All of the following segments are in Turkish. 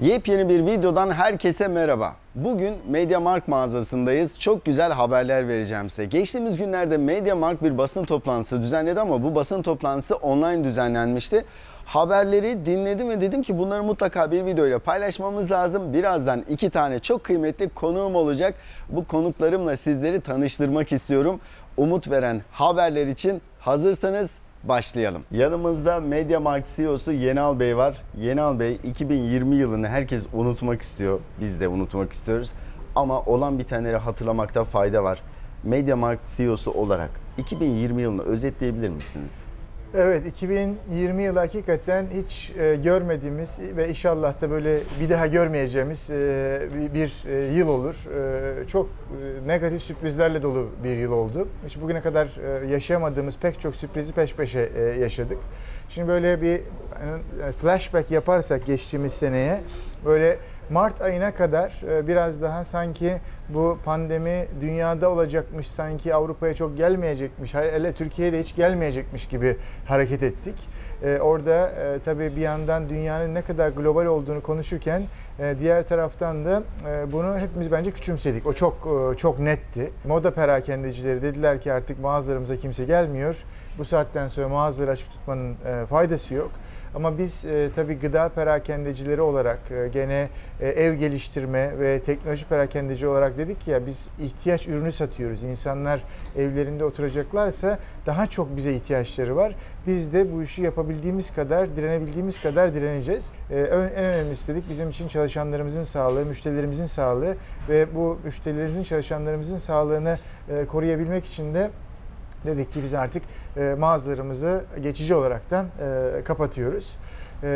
Yepyeni bir videodan herkese merhaba. Bugün MediaMarkt mağazasındayız. Çok güzel haberler vereceğim size. Geçtiğimiz günlerde MediaMarkt bir basın toplantısı düzenledi ama bu basın toplantısı online düzenlenmişti. Haberleri dinledim ve dedim ki bunları mutlaka bir videoyla paylaşmamız lazım. Birazdan iki tane çok kıymetli konuğum olacak. Bu konuklarımla sizleri tanıştırmak istiyorum. Umut veren haberler için hazırsanız başlayalım. Yanımızda MediaMarkt CEO'su Yenal Bey var. Yenal Bey 2020 yılını herkes unutmak istiyor. Biz de unutmak istiyoruz. Ama olan bitenleri hatırlamakta fayda var. MediaMarkt CEO'su olarak 2020 yılını özetleyebilir misiniz? Evet 2020 yılı hakikaten hiç e, görmediğimiz ve inşallah da böyle bir daha görmeyeceğimiz e, bir, e, yıl olur. E, çok e, negatif sürprizlerle dolu bir yıl oldu. Hiç bugüne kadar e, yaşayamadığımız pek çok sürprizi peş peşe e, yaşadık. Şimdi böyle bir e, flashback yaparsak geçtiğimiz seneye böyle Mart ayına kadar e, biraz daha sanki bu pandemi dünyada olacakmış, sanki Avrupa'ya çok gelmeyecekmiş, hele Türkiye'ye de hiç gelmeyecekmiş gibi hareket ettik. E, Orada e, tabii bir yandan dünyanın ne kadar global olduğunu konuşurken diğer taraftan da bunu hepimiz bence küçümsedik. O çok çok netti. Moda perakendecileri dediler ki artık mağazalarımıza kimse gelmiyor. Bu saatten sonra mağazaları açık tutmanın faydası yok. Ama biz e, tabii gıda perakendecileri olarak e, gene e, ev geliştirme ve teknoloji perakendeci olarak dedik ki ya biz ihtiyaç ürünü satıyoruz. İnsanlar evlerinde oturacaklarsa daha çok bize ihtiyaçları var. Biz de bu işi yapabildiğimiz kadar, direnebildiğimiz kadar direneceğiz. E, en önemlisi dedik bizim için çalışanlarımızın sağlığı, müşterilerimizin sağlığı ve bu müşterilerimizin, çalışanlarımızın sağlığını e, koruyabilmek için de dedik ki biz artık e, mağazalarımızı geçici olaraktan e, kapatıyoruz. E,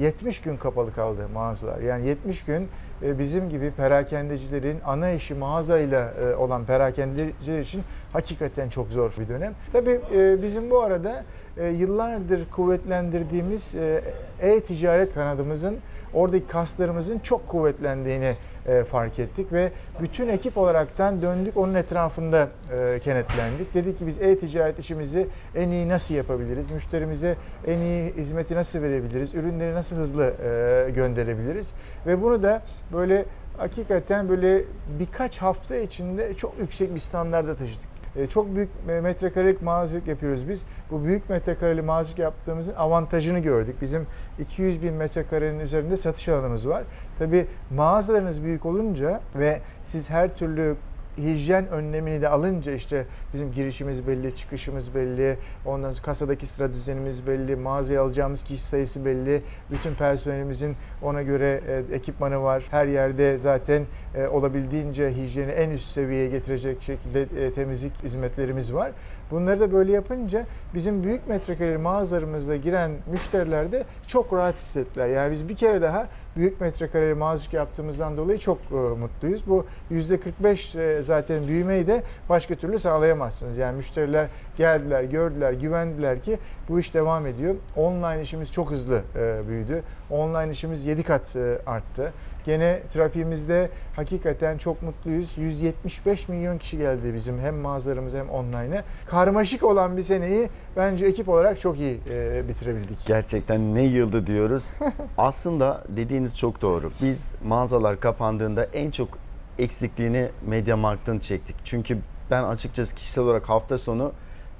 70 gün kapalı kaldı mağazalar. Yani 70 gün e, bizim gibi perakendecilerin ana işi mağazayla e, olan perakendeciler için hakikaten çok zor bir dönem. Tabii e, bizim bu arada e, yıllardır kuvvetlendirdiğimiz e, e-ticaret kanadımızın oradaki kaslarımızın çok kuvvetlendiğini e, fark ettik ve bütün ekip olaraktan döndük onun etrafında e, kenetlendik. Dedik ki biz e-ticaret işimizi en iyi nasıl yapabiliriz? Müşterimize en iyi hizmeti nasıl verebiliriz? Ürünleri nasıl hızlı e, gönderebiliriz? Ve bunu da böyle hakikaten böyle birkaç hafta içinde çok yüksek bir standarda taşıdık. E, Çok büyük metrekarelik mağazacılık yapıyoruz biz. Bu büyük metrekareli mağazacılık yaptığımızın avantajını gördük. Bizim 200 bin metrekarenin üzerinde satış alanımız var. Tabii mağazalarınız büyük olunca ve siz her türlü hijyen önlemini de alınca işte bizim girişimiz belli, çıkışımız belli, ondan sonra kasadaki sıra düzenimiz belli, mağazaya alacağımız kişi sayısı belli, bütün personelimizin ona göre e, ekipmanı var. Her yerde zaten e, olabildiğince hijyeni en üst seviyeye getirecek şekilde e, temizlik hizmetlerimiz var. Bunları da böyle yapınca bizim büyük metrekareli mağazalarımıza giren müşteriler de çok rahat hissettiler. Yani biz bir kere daha büyük metrekareli mağazacılık yaptığımızdan dolayı çok e, mutluyuz. Bu %45 e, zaten büyümeyi de başka türlü sağlayamazsınız. Yani müşteriler geldiler, gördüler, güvendiler ki bu iş devam ediyor. Online işimiz çok hızlı e, büyüdü. Online işimiz 7 kat arttı. Gene trafiğimizde hakikaten çok mutluyuz. 175 milyon kişi geldi bizim hem mağazalarımıza hem online'a. Karmaşık olan bir seneyi bence ekip olarak çok iyi e, bitirebildik. Gerçekten ne yıldı diyoruz. Aslında dediğiniz çok doğru. Biz mağazalar kapandığında en çok eksikliğini MediaMarkt'ın çektik. Çünkü ben açıkçası kişisel olarak hafta sonu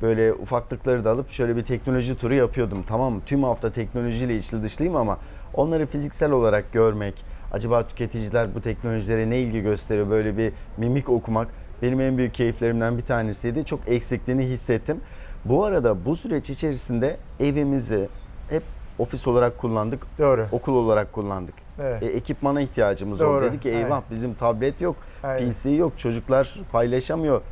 böyle ufaklıkları da alıp şöyle bir teknoloji turu yapıyordum. Tamam? Tüm hafta teknolojiyle içli dışlıyım ama onları fiziksel olarak görmek, acaba tüketiciler bu teknolojilere ne ilgi gösteriyor böyle bir mimik okumak benim en büyük keyiflerimden bir tanesiydi. Çok eksikliğini hissettim. Bu arada bu süreç içerisinde evimizi hep ofis olarak kullandık, Doğru. okul olarak kullandık. Evet. E, ekipmana ihtiyacımız Doğru, oldu. Dedik ki eyvah evet. bizim tablet yok, Aynen. PC yok, çocuklar paylaşamıyor.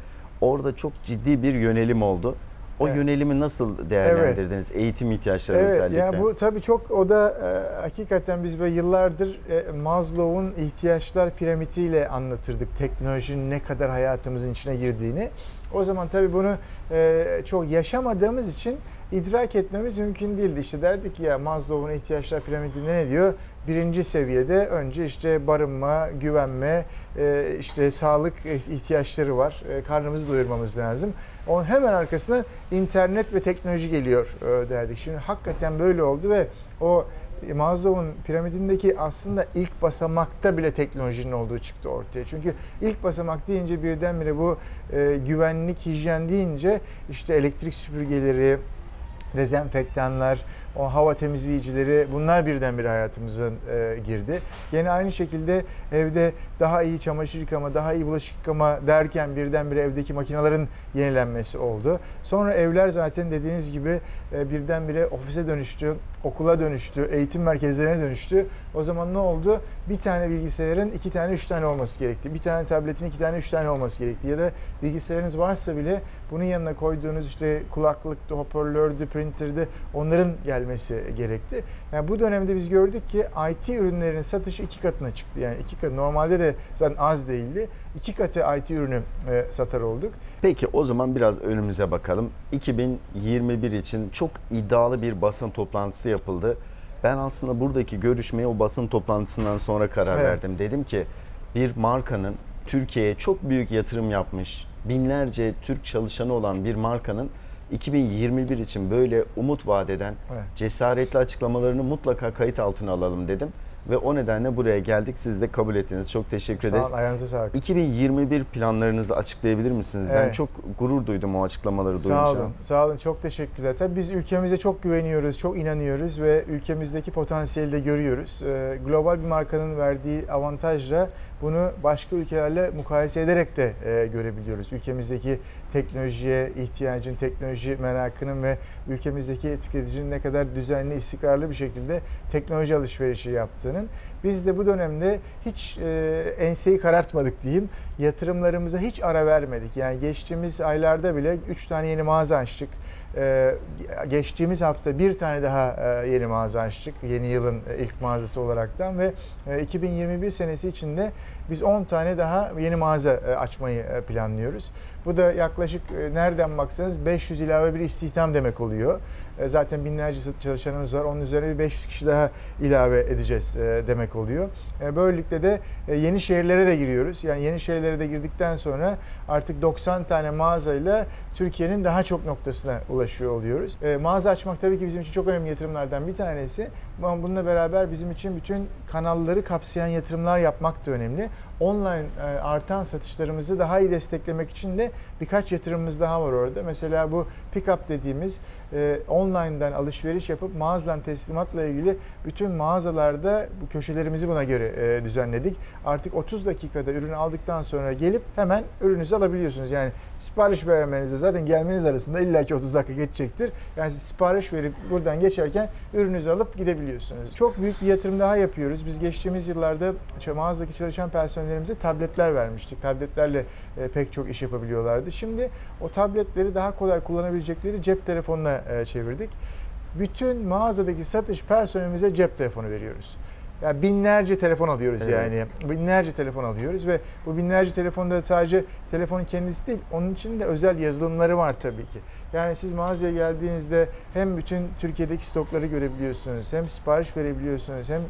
Orada çok ciddi bir yönelim oldu. O Evet. yönelimi nasıl değerlendirdiniz? Eğitim ihtiyaçları Evet, özellikle. ya bu tabii çok o da e, hakikaten biz böyle yıllardır e, Maslow'un ihtiyaçlar piramitiyle anlatırdık teknolojinin ne kadar hayatımızın içine girdiğini. O zaman tabii bunu e, çok yaşamadığımız için idrak etmemiz mümkün değildi. İşte derdik ya Maslow'un ihtiyaçlar piramidinde ne diyor? Birinci seviyede önce işte barınma, güvenme, e, işte sağlık ihtiyaçları var. E, Karnımızı doyurmamız lazım. Onun hemen arkasına internet ve teknoloji geliyor e, derdik. Şimdi hakikaten böyle oldu ve o Maslow'un piramidindeki aslında ilk basamakta bile teknolojinin olduğu çıktı ortaya. Çünkü ilk basamak deyince birdenbire bu e, güvenlik, hijyen deyince işte elektrik süpürgeleri, dezenfektanlar, o hava temizleyicileri bunlar birdenbire hayatımıza e, girdi. Yine aynı şekilde evde daha iyi çamaşır yıkama, daha iyi bulaşık yıkama derken birdenbire evdeki makinelerin yenilenmesi oldu. Sonra evler zaten dediğiniz gibi e, birdenbire ofise dönüştü, okula dönüştü, eğitim merkezlerine dönüştü. O zaman ne oldu? Bir tane bilgisayarın iki tane, üç tane olması gerekti. Bir tane tabletin iki tane, üç tane olması gerekti. Ya da bilgisayarınız varsa bile bunun yanına koyduğunuz işte kulaklıktı, hoparlördü, printerdi onların gelmesi gerekti. Yani bu dönemde biz gördük ki IT ürünlerin satışı iki katına çıktı. Yani iki katı normalde de zaten az değildi. İki katı IT ürünü e, satar olduk. Peki o zaman biraz önümüze bakalım. 2021 için çok iddialı bir basın toplantısı yapıldı. Ben aslında buradaki görüşmeye o basın toplantısından sonra karar Evet. verdim. Dedim ki bir markanın Türkiye'ye çok büyük yatırım yapmış, binlerce Türk çalışanı olan bir markanın 2021 için böyle umut vaat eden Evet. cesaretli açıklamalarını mutlaka kayıt altına alalım dedim. Ve o nedenle buraya geldik. Siz de kabul ettiniz. Çok teşekkür Sağ ederiz. olun, ayağınıza sağlık. 2021 planlarınızı açıklayabilir misiniz? Ben Evet. çok gurur duydum o açıklamaları duyunca. Sağ olun, sağ olun. Çok teşekkürler. Tabii biz ülkemize çok güveniyoruz, çok inanıyoruz ve ülkemizdeki potansiyeli de görüyoruz. Ee, global bir markanın verdiği avantajla bunu başka ülkelerle mukayese ederek de e, görebiliyoruz. Ülkemizdeki teknolojiye ihtiyacın, teknoloji merakının ve ülkemizdeki tüketicinin ne kadar düzenli, istikrarlı bir şekilde teknoloji alışverişi yaptığının. Biz de bu dönemde hiç e, enseyi karartmadık diyeyim. Yatırımlarımıza hiç ara vermedik. Yani geçtiğimiz aylarda bile 3 tane yeni mağaza açtık. Ee, geçtiğimiz hafta bir tane daha e, yeni mağaza açtık. Yeni yılın e, ilk mağazası olaraktan ve e, 2021 senesi içinde biz 10 tane daha yeni mağaza e, açmayı e, planlıyoruz. Bu da yaklaşık e, nereden baksanız 500 ilave bir istihdam demek oluyor. E, Zaten binlerce çalışanımız var. Onun üzerine bir 500 kişi daha ilave edeceğiz e, demek oluyor. E, Böylelikle de yeni şehirlere de giriyoruz. Yani yeni şehirlere de girdikten sonra artık 90 tane mağazayla Türkiye'nin daha çok noktasına ulaşıyor oluyoruz. Mağaza açmak tabii ki bizim için çok önemli yatırımlardan bir tanesi. Ama bununla beraber bizim için bütün kanalları kapsayan yatırımlar yapmak da önemli. Online e, artan satışlarımızı daha iyi desteklemek için de birkaç yatırımımız daha var orada. Mesela bu pick-up dediğimiz e, online'dan alışveriş yapıp mağazadan teslimatla ilgili bütün mağazalarda bu köşelerimizi buna göre e, düzenledik. Artık 30 dakikada ürünü aldıktan sonra gelip hemen ürününüzü alabiliyorsunuz. Yani sipariş vermenizde zaten gelmeniz arasında illaki 30 dakika geçecektir. Yani siz sipariş verip buradan geçerken ürününüzü alıp gidebiliyorsunuz. Çok büyük bir yatırım daha yapıyoruz. Biz geçtiğimiz yıllarda mağazadaki çalışan personellerimize tabletler vermiştik. Tabletlerle e, pek çok iş yapabiliyorlardı. Şimdi o tabletleri daha kolay kullanabilecekleri cep telefonuna e, çevirdik. Bütün mağazadaki satış personelimize cep telefonu veriyoruz. Yani binlerce telefon alıyoruz Evet. yani. Binlerce telefon alıyoruz ve bu binlerce telefonda sadece telefonun kendisi değil, onun için de özel yazılımları var tabii ki. Yani siz mağazaya geldiğinizde hem bütün Türkiye'deki stokları görebiliyorsunuz, hem sipariş verebiliyorsunuz, hem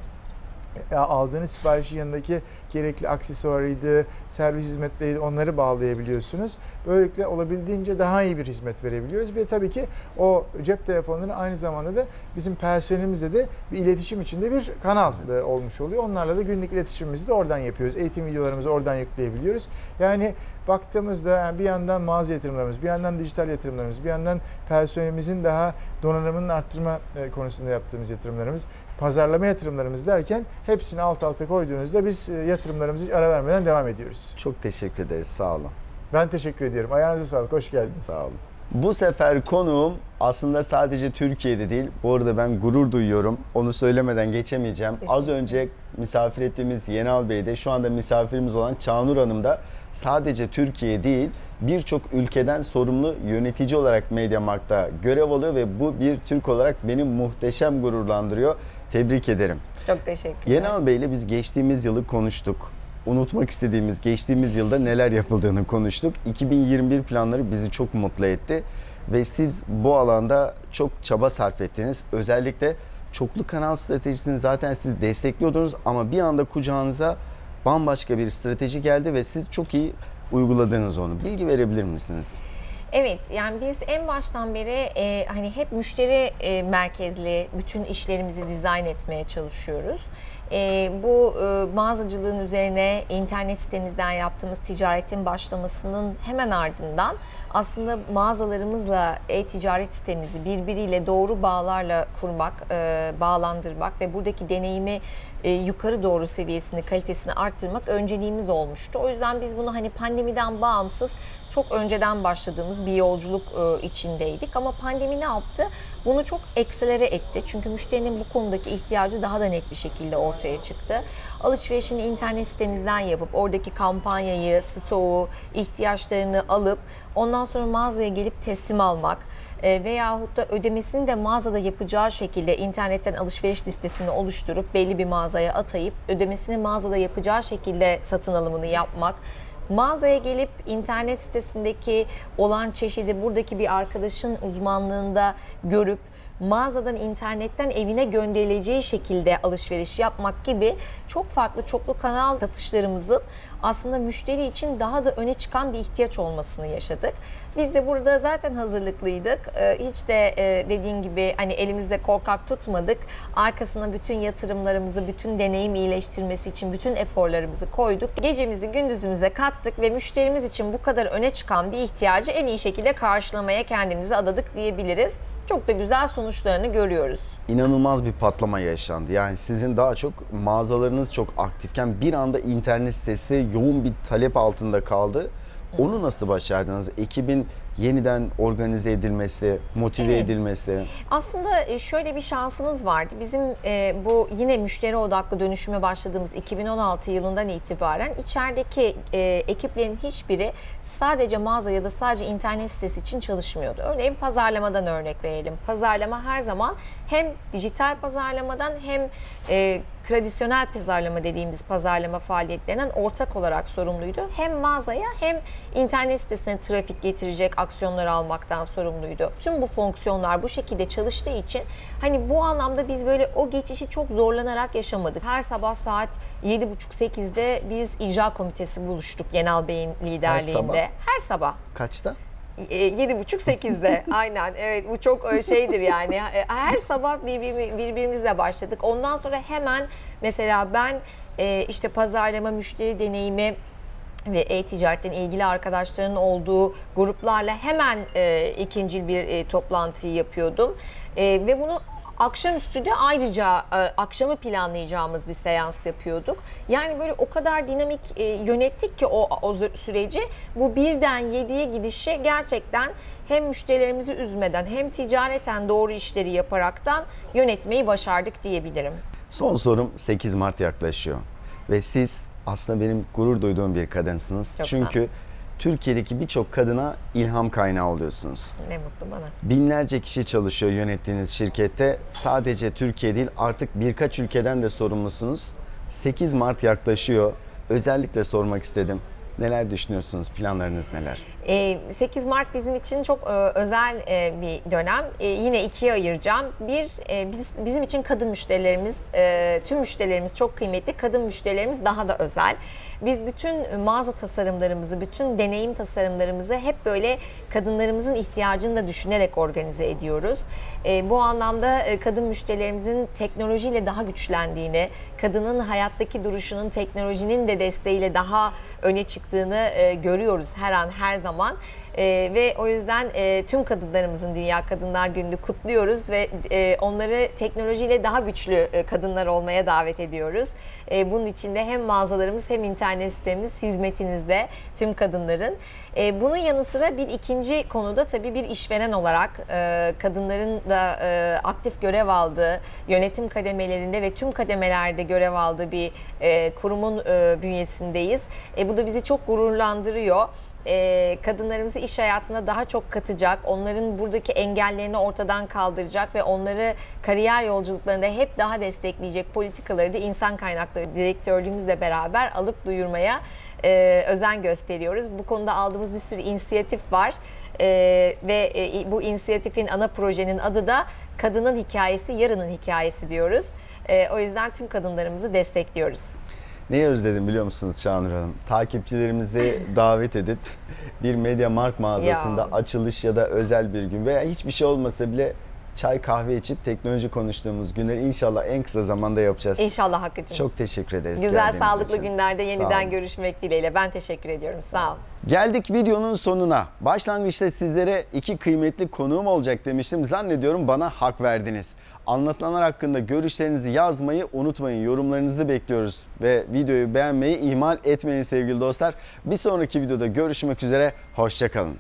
e, aldığınız siparişin yanındaki gerekli aksesuarıydı, servis hizmetleriydi onları bağlayabiliyorsunuz. Böylelikle olabildiğince daha iyi bir hizmet verebiliyoruz. Ve tabii ki o cep telefonları aynı zamanda da bizim personelimizle de bir iletişim içinde bir kanal olmuş oluyor. Onlarla da günlük iletişimimizi de oradan yapıyoruz. Eğitim videolarımızı oradan yükleyebiliyoruz. Yani baktığımızda yani bir yandan mağaza yatırımlarımız, bir yandan dijital yatırımlarımız, bir yandan personelimizin daha donanımının arttırma e, konusunda yaptığımız yatırımlarımız, pazarlama yatırımlarımız derken hepsini alt alta koyduğunuzda biz e, yatırımlarımızı hiç ara vermeden devam ediyoruz. Çok teşekkür ederiz. Sağ olun. Ben teşekkür ediyorum. Ayağınıza sağlık. Hoş geldiniz. Sağ olun. Bu sefer konuğum aslında sadece Türkiye'de değil. Bu arada ben gurur duyuyorum. Onu söylemeden geçemeyeceğim. Az önce misafir ettiğimiz Yenal Bey'de şu anda misafirimiz olan Çağnur Hanım da sadece Türkiye değil birçok ülkeden sorumlu yönetici olarak Mediamarkt'ta görev alıyor ve bu bir Türk olarak beni muhteşem gururlandırıyor. Tebrik ederim. Çok teşekkürler. Yenal Bey'le biz geçtiğimiz yılı konuştuk. Unutmak istediğimiz geçtiğimiz yılda neler yapıldığını konuştuk. 2021 planları bizi çok mutlu etti ve siz bu alanda çok çaba sarf ettiniz. Özellikle çoklu kanal stratejisini zaten siz destekliyordunuz ama bir anda kucağınıza bambaşka bir strateji geldi ve siz çok iyi uyguladınız onu. Bilgi verebilir misiniz? Evet yani biz en baştan beri e, hani hep müşteri e, merkezli bütün işlerimizi dizayn etmeye çalışıyoruz. E, bu e, mağazacılığın üzerine internet sitemizden yaptığımız ticaretin başlamasının hemen ardından aslında mağazalarımızla e-ticaret sitemizi birbiriyle doğru bağlarla kurmak, e, bağlandırmak ve buradaki deneyimi e, yukarı doğru seviyesini, kalitesini arttırmak önceliğimiz olmuştu. O yüzden biz bunu hani pandemiden bağımsız çok önceden başladığımız bir yolculuk e, içindeydik. Ama pandemi ne yaptı? Bunu çok ekselere etti. Çünkü müşterinin bu konudaki ihtiyacı daha da net bir şekilde ortaya çıktı. Alışverişini internet sitemizden yapıp oradaki kampanyayı, stoğu, ihtiyaçlarını alıp ondan sonra mağazaya gelip teslim almak e, veyahut da ödemesini de mağazada yapacağı şekilde internetten alışveriş listesini oluşturup belli bir mağazaya atayıp ödemesini mağazada yapacağı şekilde satın alımını yapmak Mağazaya gelip internet sitesindeki olan çeşidi buradaki bir arkadaşın uzmanlığında görüp mağazadan internetten evine gönderileceği şekilde alışveriş yapmak gibi çok farklı çoklu kanal satışlarımızın aslında müşteri için daha da öne çıkan bir ihtiyaç olmasını yaşadık. Biz de burada zaten hazırlıklıydık. Ee, Hiç de e, dediğin gibi hani elimizde korkak tutmadık. Arkasına bütün yatırımlarımızı, bütün deneyim iyileştirmesi için bütün eforlarımızı koyduk. Gecemizi gündüzümüze kattık ve müşterimiz için bu kadar öne çıkan bir ihtiyacı en iyi şekilde karşılamaya kendimizi adadık diyebiliriz. Çok da güzel sonuçlarını görüyoruz. İnanılmaz bir patlama yaşandı. Yani sizin daha çok mağazalarınız çok aktifken bir anda internet sitesi yoğun bir talep altında kaldı. Onu nasıl başardınız? Ekibin yeniden organize edilmesi, motive Evet. edilmesi. Aslında e, şöyle bir şansımız vardı. Bizim e, bu yine müşteri odaklı dönüşüme başladığımız 2016 yılından itibaren içerideki e, ekiplerin hiçbiri sadece mağaza ya da sadece internet sitesi için çalışmıyordu. Örneğin pazarlamadan örnek verelim. Pazarlama her zaman hem dijital pazarlamadan hem e, tradisyonel pazarlama dediğimiz pazarlama faaliyetlerinden ortak olarak sorumluydu. Hem mağazaya hem internet sitesine trafik getirecek aksiyonları almaktan sorumluydu. Tüm bu fonksiyonlar bu şekilde çalıştığı için hani bu anlamda biz böyle o geçişi çok zorlanarak yaşamadık. Her sabah saat 7.30-8'de biz icra komitesi buluştuk Yenal Bey'in liderliğinde. sabah? Her sabah. Kaçta? E, Yedi buçuk sekizde. Aynen evet bu çok e, şeydir yani. E, her sabah birbirimi- birbirimizle başladık. Ondan sonra hemen mesela ben işte pazarlama müşteri deneyimi ve e-ticaretten ilgili arkadaşların olduğu gruplarla hemen e, ikinci bir e, toplantıyı yapıyordum. E, ve bunu akşamüstü de ayrıca e, akşamı planlayacağımız bir seans yapıyorduk. Yani böyle o kadar dinamik e, yönettik ki o, o süreci. Bu birden yediye gidişi gerçekten hem müşterilerimizi üzmeden hem ticareten doğru işleri yaparaktan yönetmeyi başardık diyebilirim. Son sorum 8 Mart yaklaşıyor. Ve siz aslında benim gurur duyduğum bir kadınsınız. Çok sağ Çünkü Türkiye'deki birçok kadına ilham kaynağı oluyorsunuz. Ne mutlu bana. Binlerce kişi çalışıyor yönettiğiniz şirkette. Sadece Türkiye değil artık birkaç ülkeden de sorumlusunuz. 8 Mart yaklaşıyor. Özellikle sormak istedim. Neler düşünüyorsunuz? Planlarınız neler? Ee, 8 Mart bizim için çok e, özel e, bir dönem. E, Yine ikiye ayıracağım. Bir, biz, bizim için kadın müşterilerimiz, tüm müşterilerimiz çok kıymetli. Kadın müşterilerimiz daha da özel. Biz bütün mağaza tasarımlarımızı, bütün deneyim tasarımlarımızı hep böyle kadınlarımızın ihtiyacını da düşünerek organize ediyoruz. Bu anlamda kadın müşterilerimizin teknolojiyle daha güçlendiğini, kadının hayattaki duruşunun teknolojinin de desteğiyle daha öne çıktığını e, görüyoruz her an her zaman. E, ve o yüzden e, tüm kadınlarımızın Dünya Kadınlar Günü'nü kutluyoruz ve e, onları teknolojiyle daha güçlü e, kadınlar olmaya davet ediyoruz. E, bunun için de hem mağazalarımız hem internet sitemiz hizmetinizde tüm kadınların. E, bunun yanı sıra bir ikinci konuda tabii bir işveren olarak e, kadınların da e, aktif görev aldığı, yönetim kademelerinde ve tüm kademelerde görev aldığı bir e, kurumun e, bünyesindeyiz. E, bu da bizi çok gururlandırıyor e, kadınlarımızı iş hayatına daha çok katacak, onların buradaki engellerini ortadan kaldıracak ve onları kariyer yolculuklarında hep daha destekleyecek politikaları da insan kaynakları direktörlüğümüzle beraber alıp duyurmaya e, özen gösteriyoruz. Bu konuda aldığımız bir sürü inisiyatif var E, ve e, bu inisiyatifin ana projenin adı da Kadının Hikayesi, Yarının Hikayesi diyoruz. E, o yüzden tüm kadınlarımızı destekliyoruz. Neyi özledim biliyor musunuz Çağnur Hanım? Takipçilerimizi davet edip bir Media Markt mağazasında Ya. açılış ya da özel bir gün veya hiçbir şey olmasa bile çay kahve içip teknoloji konuştuğumuz günleri inşallah en kısa zamanda yapacağız. İnşallah Hakkı'cığım. Çok teşekkür ederiz. Güzel sağlıklı için. günlerde yeniden görüşmek dileğiyle. Ben teşekkür ediyorum. Sağ ol. Geldik videonun sonuna. Başlangıçta sizlere iki kıymetli konuğum olacak demiştim. Zannediyorum bana hak verdiniz. Anlatılanlar hakkında görüşlerinizi yazmayı unutmayın. Yorumlarınızı bekliyoruz. Ve videoyu beğenmeyi ihmal etmeyin sevgili dostlar. Bir sonraki videoda görüşmek üzere. Hoşçakalın.